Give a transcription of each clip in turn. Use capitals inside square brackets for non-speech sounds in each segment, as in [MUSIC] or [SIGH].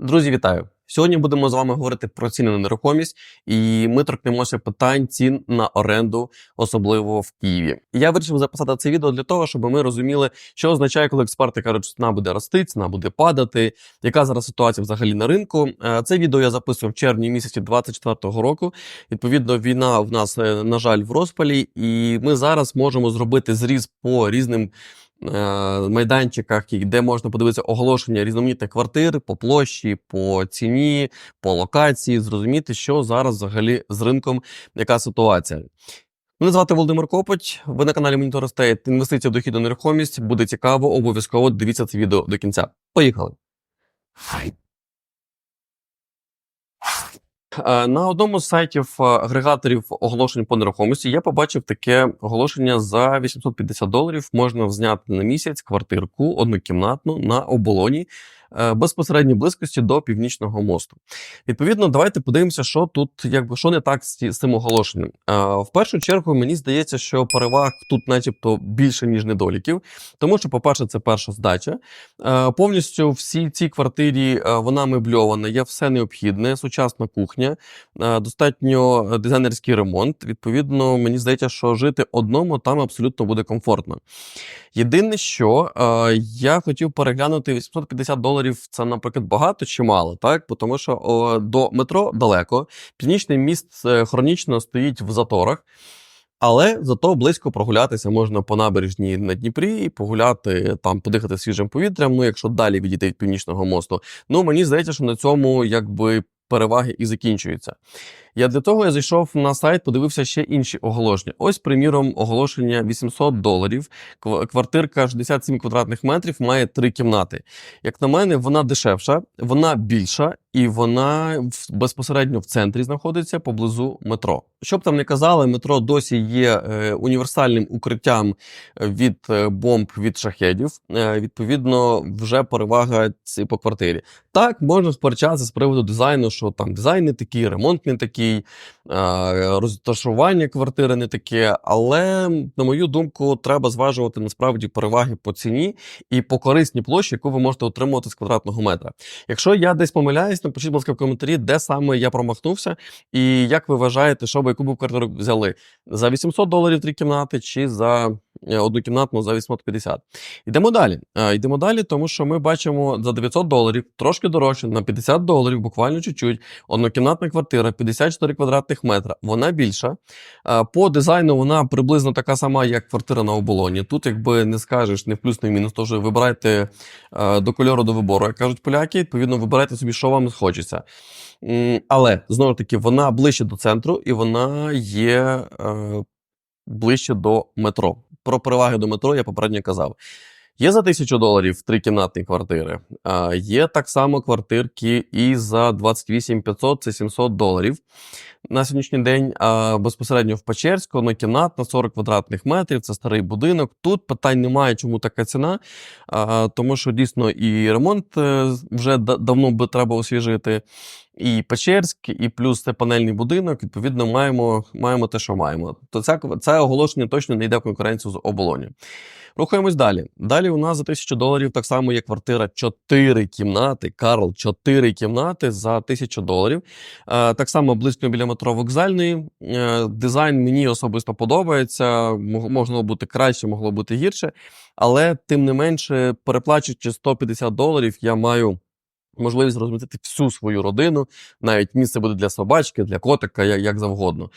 Друзі, вітаю! Сьогодні будемо з вами говорити про ціни на нерухомість, і ми торкнемося питань цін на оренду, особливо в Києві. Я вирішив записати це відео для того, щоб ми розуміли, що означає, коли експерти кажуть, що ціна буде рости, ціна буде падати. Яка зараз ситуація взагалі на ринку? Е, Це відео я записував в червні місяці 24-го року. Відповідно, війна в нас, е, на жаль, в розпалі, і ми зараз можемо зробити зріз по різним майданчиках, де можна подивитися оголошення різноманітних квартир по площі, по ціні, по локації, зрозуміти, що зараз взагалі з ринком, яка ситуація. Мене звати Володимир Копоть. Ви на каналі Монітор Estate. Інвестиція в дохідну нерухомість. Буде цікаво, обов'язково дивіться це відео до кінця. Поїхали. Е, На одному з сайтів е, агрегаторів оголошень по нерухомості я побачив таке оголошення за 850 доларів. Можна зняти на місяць квартирку однокімнатну на оболоні безпосередній близькості до північного мосту. Відповідно, давайте подивимося, що тут якби що не так з, цим оголошенням. Е, В першу чергу мені здається, що переваг тут, начебто, більше ніж недоліків, тому що, по-перше, це перша здача. Е, Повністю всі ці квартирі е, вона мебльована, є все необхідне, сучасна кухня, е, достатньо е, дизайнерський ремонт. Відповідно, мені здається, що жити одному там абсолютно буде комфортно. Єдине, що е, я хотів переглянути 850 доларів. Це, наприклад, багато чи мало, так? Тому що о, до метро далеко. Північний міст е, хронічно стоїть в заторах. Але зато близько прогулятися можна по набережній на Дніпрі, погуляти там, подихати свіжим повітрям. Ну, якщо далі відійти від північного мосту. Ну мені здається, що на цьому якби переваги і закінчуються. Я для того я зайшов на сайт, подивився ще інші оголошення. Ось, приміром, оголошення 800 доларів. Квартирка 67 квадратних метрів має три кімнати. Як на мене, вона дешевша, вона більша і вона безпосередньо в центрі знаходиться поблизу метро. Щоб там не казали, метро досі є е, універсальним укриттям від е, бомб від шахедів. Е, відповідно, вже перевага по квартирі. Так, можна сперечатися з приводу дизайну, що там дизайн не такий, ремонт не такий, е, розташування квартири не таке. Але, на мою думку, треба зважувати насправді переваги по ціні і по корисній площі, яку ви можете отримувати з квадратного метра. Якщо я десь помиляюсь, напишіть, будь ласка, в коментарі, де саме я промахнувся, і як ви вважаєте, що ви яку б квартиру взяли за 800 доларів три кімнати чи за однокімнатну за 850. Йдемо далі. Е, Йдемо далі, тому що ми бачимо за 900 доларів, трошки дорожче, на 50 доларів, буквально чуть-чуть. Однокімнатна квартира, 54 квадратних метра. Вона більша. Е, По дизайну вона приблизно така сама, як квартира на оболоні. Тут, якби не скажеш, не в плюс, не в мінус, тож вибирайте е, до кольору до вибору, як кажуть поляки. Відповідно, вибирайте собі, що вам хочеться. Але знову ж таки, вона ближче до центру і вона є е, ближче до метро. Про переваги до метро я попередньо казав. Є за тисячу доларів трикімнатні квартири. А, є так само квартирки і за 28 500 це 700 доларів. На сьогоднішній день а, безпосередньо в Печерську однокімнатна 40 квадратних метрів. Це старий будинок. Тут питань немає, чому така ціна, а, тому що дійсно і ремонт е, вже да- давно би треба освіжити. І Печерськ, і плюс це панельний будинок. Відповідно, маємо, маємо те, що маємо. То це, це оголошення точно не йде в конкуренцію з оболоню. Рухаємось далі. Далі у нас за 1000 доларів так само є квартира 4 кімнати. Карл, 4 кімнати за 1000 доларів. Е, так само близько біля метро вокзальної. Е, дизайн мені особисто подобається. Мог- Могло бути краще, могло бути гірше. Але тим не менше, переплачуючи 150 доларів, я маю. Можливість розмістити всю свою родину, навіть місце буде для собачки, для котика, як, як завгодно.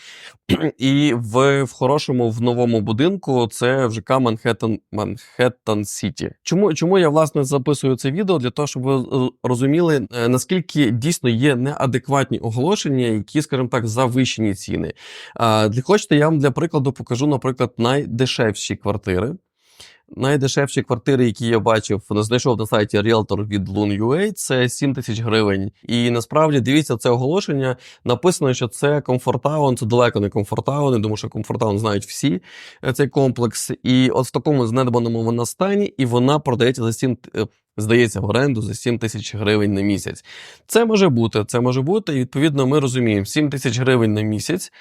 [CLEARS THROAT] І в, в хорошому в новому будинку це в ЖК Манхеттен, Манхеттен Сіті. Чому, чому я власне записую це відео? Для того, щоб ви е, розуміли, е, наскільки дійсно є неадекватні оголошення, які, скажімо так, завищені ціни. Для хочете, я вам для прикладу покажу, наприклад, найдешевші квартири. Найдешевші квартири, які я бачив, знайшов на сайті Realtor від Loon.ua, це 7 тисяч гривень. І насправді дивіться це оголошення. Написано, що це комфортаун, це далеко не комфортаун. Думаю, що комфортаун знають всі е, цей комплекс. І от в такому знедбаному вона стані, і вона продається за 7, е, здається, в оренду за 7 тисяч гривень на місяць. Це може бути, це може бути. І відповідно, ми розуміємо, 7 тисяч гривень на місяць.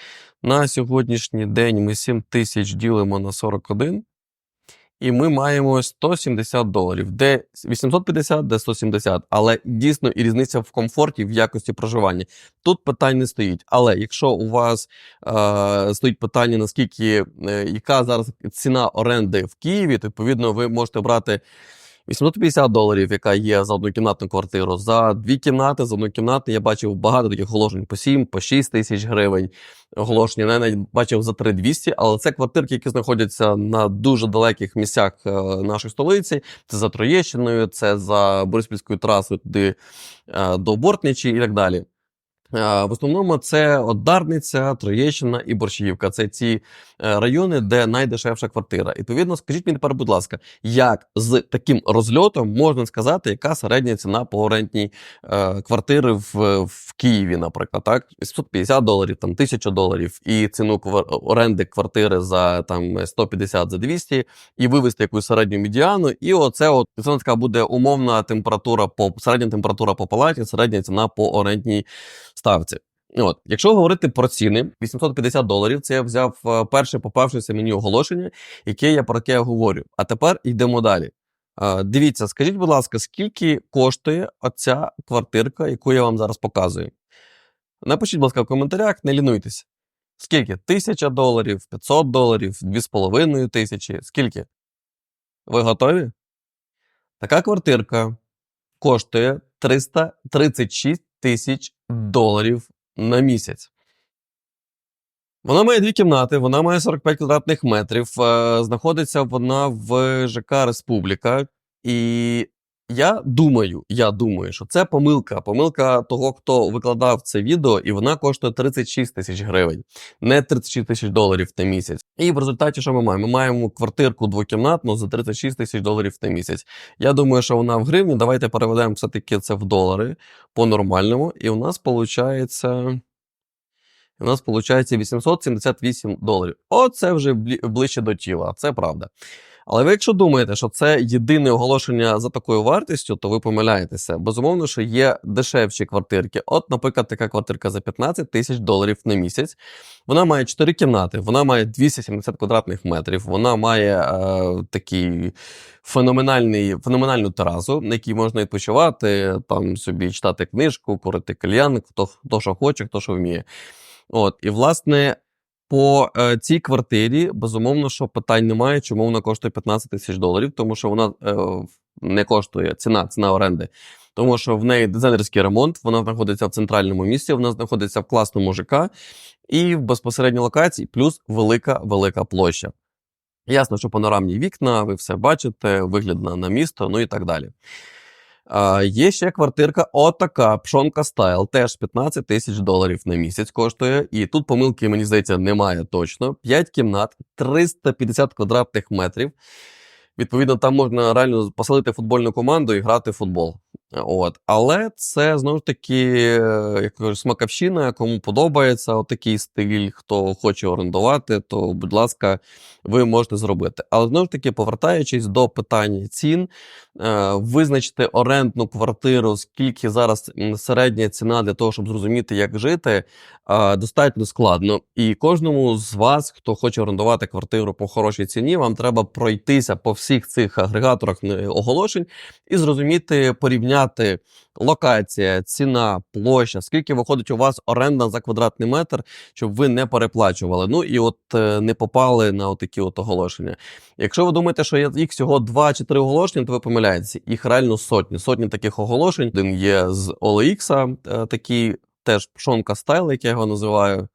На сьогоднішній день ми 7 тисяч ділимо на 41. І ми маємо 170 доларів, де 850, де 170, але дійсно і різниця в комфорті, в якості проживання. Тут питань не стоїть. Але якщо у вас е, стоїть питання, наскільки е, яка зараз ціна оренди в Києві, то відповідно ви можете брати 850 доларів, яка є за однокімнатну квартиру. За дві кімнати, за одну кімнату я бачив багато таких оголошень по 7, по 6 тисяч гривень. Оголошення я навіть бачив за 3200, але це квартирки, які знаходяться на дуже далеких місцях е, нашої столиці. Це за Троєщиною, це за Бориспільською трасою туди е, до Бортничі і так далі. Е, В основному це от Дарниця, Троєщина і Борщагівка. Це ці е, райони, де найдешевша квартира. І, Відповідно, скажіть мені тепер, будь ласка, як з таким розльотом можна сказати, яка середня ціна по орендній е, квартири в, в Києві, наприклад, так? 750 доларів, там 1000 доларів, і ціну оренди квартири за там 150 за 200, і вивести якусь середню медіану. І оце от це така буде умовна температура по середня температура по палаті, середня ціна по орендній ставці. От, якщо говорити про ціни, 850 доларів це я взяв е, перше попавшеся мені оголошення, яке я про яке я говорю. А тепер йдемо далі. Е, Дивіться, скажіть, будь ласка, скільки коштує оця квартирка, яку я вам зараз показую? Напишіть, будь ласка, в коментарях, не лінуйтесь. Скільки? Тисяча доларів, 500 доларів, 2,5 тисячі. Скільки? Ви готові? Така квартирка коштує 336 тисяч доларів на місяць. Вона має дві кімнати, вона має 45 квадратних метрів. е, Знаходиться вона в ЖК Республіка. І я думаю, я думаю, що це помилка. Помилка того, хто викладав це відео, і вона коштує 36 тисяч гривень, не 36 тисяч доларів на місяць. І в результаті, що ми маємо? Ми маємо квартирку двокімнатну за 36 тисяч доларів на місяць. Я думаю, що вона в гривні. Давайте переведемо все-таки це в долари по-нормальному. І у нас виходить. У нас виходить 878 доларів. Оце вже ближче до тіла, це правда. Але ви, якщо думаєте, що це єдине оголошення за такою вартістю, то ви помиляєтеся. Безумовно, що є дешевші квартирки. От, наприклад, така квартирка за 15 тисяч доларів на місяць. Вона має 4 кімнати, вона має 270 квадратних метрів, вона має е, такий феноменальний, феноменальну терасу, на якій можна відпочивати, там собі читати книжку, курити кальян, хто, хто що хоче, хто що вміє. От, і власне. По е, цій квартирі, безумовно, що питань немає, чому вона коштує 15 тисяч доларів, тому що вона е, не коштує ціна, ціна оренди. Тому що в неї дизайнерський ремонт, вона знаходиться в центральному місці, вона знаходиться в класному ЖК і в безпосередній локації, плюс велика велика площа. Ясно, що панорамні вікна, ви все бачите, вигляд на, на місто, ну і так далі. А, є ще квартирка, отака пшонка стайл, теж 15 тисяч доларів на місяць коштує. І тут помилки, мені здається, немає точно. 5 кімнат, 350 квадратних метрів. Відповідно, там можна реально поселити футбольну команду і грати в футбол. От. Але це знову ж таки е, як кажуть, смаковщина, кому подобається отакий стиль, хто хоче орендувати, то, будь ласка, ви можете зробити. Але знову ж таки, повертаючись до питання цін, е, визначити орендну квартиру, скільки зараз середня ціна для того, щоб зрозуміти, як жити, е, достатньо складно. І кожному з вас, хто хоче орендувати квартиру по хорошій ціні, вам треба пройтися по всіх цих агрегаторах оголошень і зрозуміти, порівняти локація, ціна, площа, скільки виходить у вас оренда за квадратний метр, щоб ви не переплачували. Ну і от е, не попали на такі от оголошення. Якщо ви думаєте, що їх всього 2 чи 3 оголошення, то ви помиляєтеся. Їх реально сотні. Сотні таких оголошень. Один є з OLX, е, такий теж пшонка стайл, як я його називаю.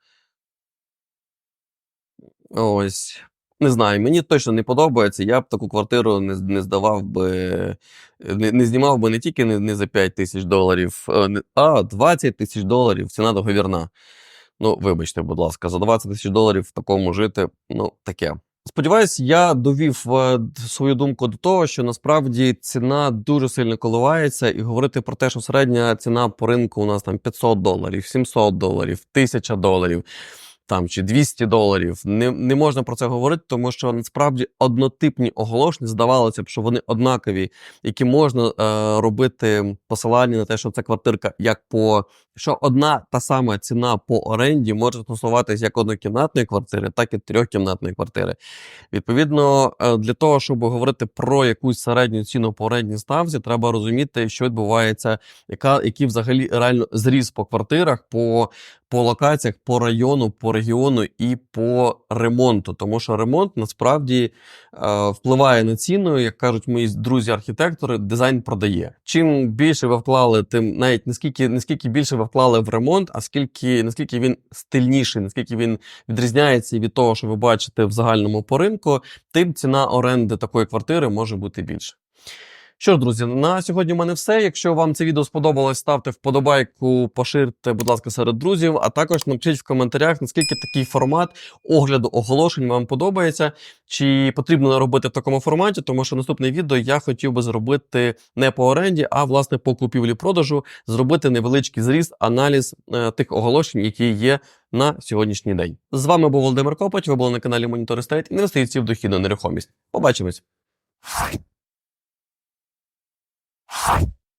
Ось. Не знаю, мені точно не подобається. Я б таку квартиру не, не здавав би, не, не знімав би не тільки не, не за 5 тисяч доларів, е, а 20 тисяч доларів. Ціна договірна. Ну, вибачте, будь ласка, за 20 тисяч доларів в такому жити, ну, таке. Сподіваюсь, я довів е, свою думку до того, що насправді ціна дуже сильно коливається, і говорити про те, що середня ціна по ринку у нас там 500 доларів, 700 доларів, 1000 доларів. Там чи 200 доларів. Не, не можна про це говорити, тому що насправді однотипні оголошення здавалося б, що вони однакові, які можна е, робити посилання на те, що це квартирка як по що одна та сама ціна по оренді може стосуватися як однокімнатної квартири, так і трьохкімнатної квартири. Відповідно, е, для того, щоб говорити про якусь середню ціну по орендній ставці, треба розуміти, що відбувається, яка який взагалі реально зріс по квартирах, по, по локаціях, по району, по регіону і по ремонту. Тому що ремонт насправді е, впливає на ціну, як кажуть мої друзі-архітектори, дизайн продає. Чим більше ви вклали, тим навіть наскільки наскільки більше ви вклали в ремонт, а скільки наскільки він стильніший, наскільки він відрізняється від того, що ви бачите в загальному по ринку, тим ціна оренди такої квартири може бути більше. Що ж, друзі, на сьогодні в мене все. Якщо вам це відео сподобалось, ставте вподобайку, поширте, будь ласка, серед друзів. А також напишіть в коментарях, наскільки такий формат огляду оголошень вам подобається, чи потрібно робити в такому форматі, тому що наступне відео я хотів би зробити не по оренді, а власне по купівлі-продажу, зробити невеличкий зріст, аналіз е, тих оголошень, які є на сьогоднішній день. З вами був Володимир Копач. Ви були на каналі Monitor Estate, інвестиції в дохідну нерухомість. Побачимось. Peace.